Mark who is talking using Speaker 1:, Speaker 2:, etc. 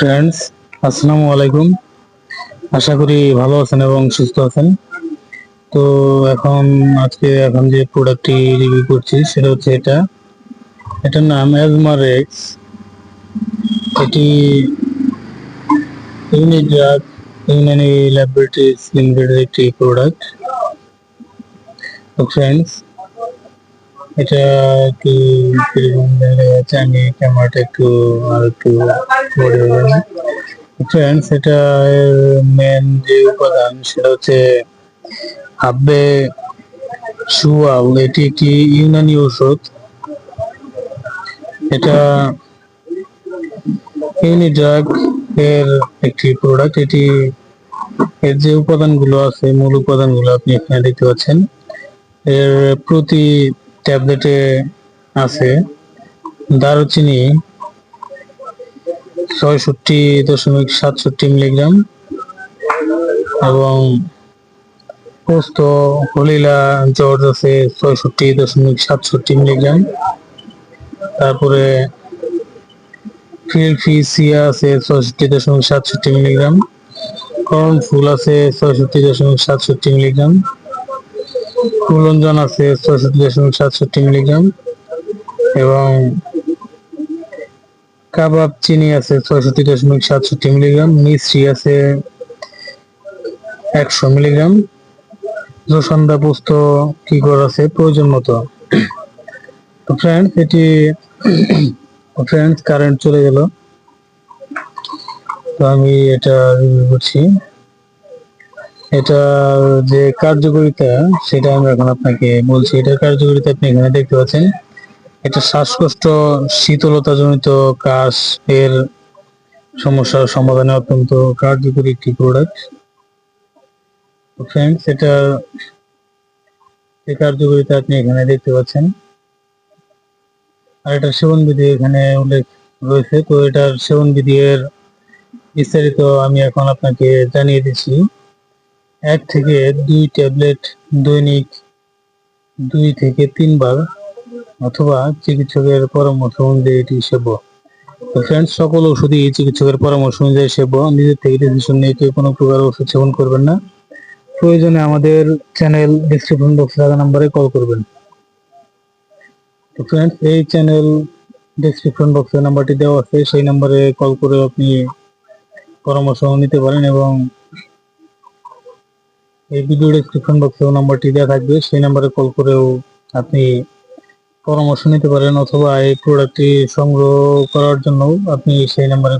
Speaker 1: Friends আসসালামু আলাইকুম আশা করি ভালো আছেন এবং সুস্থ আছেন তো এখন আজকে এখন যে প্রোডাক্টটি রিভিউ করছি সেটা হচ্ছে এটা এটার নাম অ্যাজমার এক্স এটি ইউনিট ড্রাগ ইউনানি ল্যাবরেটরিজ লিমিটেডের একটি প্রোডাক্ট তো ফ্রেন্ডস এটা একটু কীরকম আমি ক্যামেরাটা একটু আর একটু হয়ে ফ্রেন্ডস এটা মেন যে উপাদান, সেটা হচ্ছে হাব্বে সুয়াল এটি একটি ইউনানি ঔষধ। এটা ইউনিড্রাগ এর একটি প্রোডাক্ট এটি এর যে উপাদানগুলো আছে, মূল উপাদানগুলো আপনি এখানে দেখতে পাচ্ছেন, এর প্রতি ট্যাবলেটে আছে দারুচিনি ছয়ষট্টি দশমিক সাতষট্টি মিলিগ্রাম। এবং পোস্ত হলিলা জর্জ আছে ছয়ষট্টি দশমিক সাতষট্টি মিলিগ্রাম। তারপরে ফিলফিসিয়া আছে ছয়ষট্টি দশমিক সাতষট্টি মিলিগ্রাম। করন ফুল আছে ছয়ষট্টি দশমিক সাতষট্টি মিলিগ্রাম। কুলঞ্জন আছে ছয়ষট্টি দশমিক সাতষট্টি মিলিগ্রাম। এবং কাবাব চিনি আছে ছয়ষট্টি দশমিক সাতষট্টি মিলিগ্রাম মিশ্রি আছে একশো মিলিগ্রাম। জোসন্দা পোস্ত কি করা আছে? প্রয়োজন মতো। ফ্রেন্ডস এটি ফ্রেন্ডস কারেন্ট চলে গেল। তো আমি এটা রিভিউ করছি। এটা যে কার্যকারিতা, সেটা আমি এখন আপনাকে বলছি। এটার কার্যকারিতা আপনি এখানে দেখতে পাচ্ছেন। এটা শ্বাসকষ্ট শীতলতা জনিত কাশ এর সমস্যার সমাধানে অত্যন্ত কার্যকরী একটি প্রোডাক্ট ফ্রেন্ডস এটা কার্যকারিতা আপনি এখানে দেখতে পাচ্ছেন, আর এটার সেবন বিধি এখানে উল্লেখ রয়েছে। তো এটার সেবন বিধি এর বিস্তারিত আমি এখন আপনাকে জানিয়ে দিচ্ছি। এক থেকে দুই ট্যাবলেট দৈনিক দুই থেকে তিনবার অথবা চিকিৎসকের পরামর্শ অনুযায়ী এটি সেব্য। তো ফ্রেন্ডস সকল ওষুধই চিকিৎসকের পরামর্শ অনুযায়ী সেব্য। নিজের থেকে ডিসিশন নিয়ে কেউ কোনো প্রকার ওষুধ সেবন করবেন না। প্রয়োজনে আমাদের চ্যানেল ডিসক্রিপশন বক্সে থাকা নাম্বারে কল করবেন। তো ফ্রেন্ডস এই চ্যানেল ডিসক্রিপশন বক্সে নাম্বারটি দেওয়া আছে। সেই নাম্বারে কল করে আপনি পরামর্শ নিতে পারেন এবং এই ভিডিও ডেসক্রিপশন বক্সেও নাম্বারটি দেওয়া থাকবে। সেই নাম্বারে কল করেও আপনি পরামর্শ নিতে পারেন অথবা এই প্রোডাক্টটি সংগ্রহ করার জন্য আপনি সেই নাম্বারে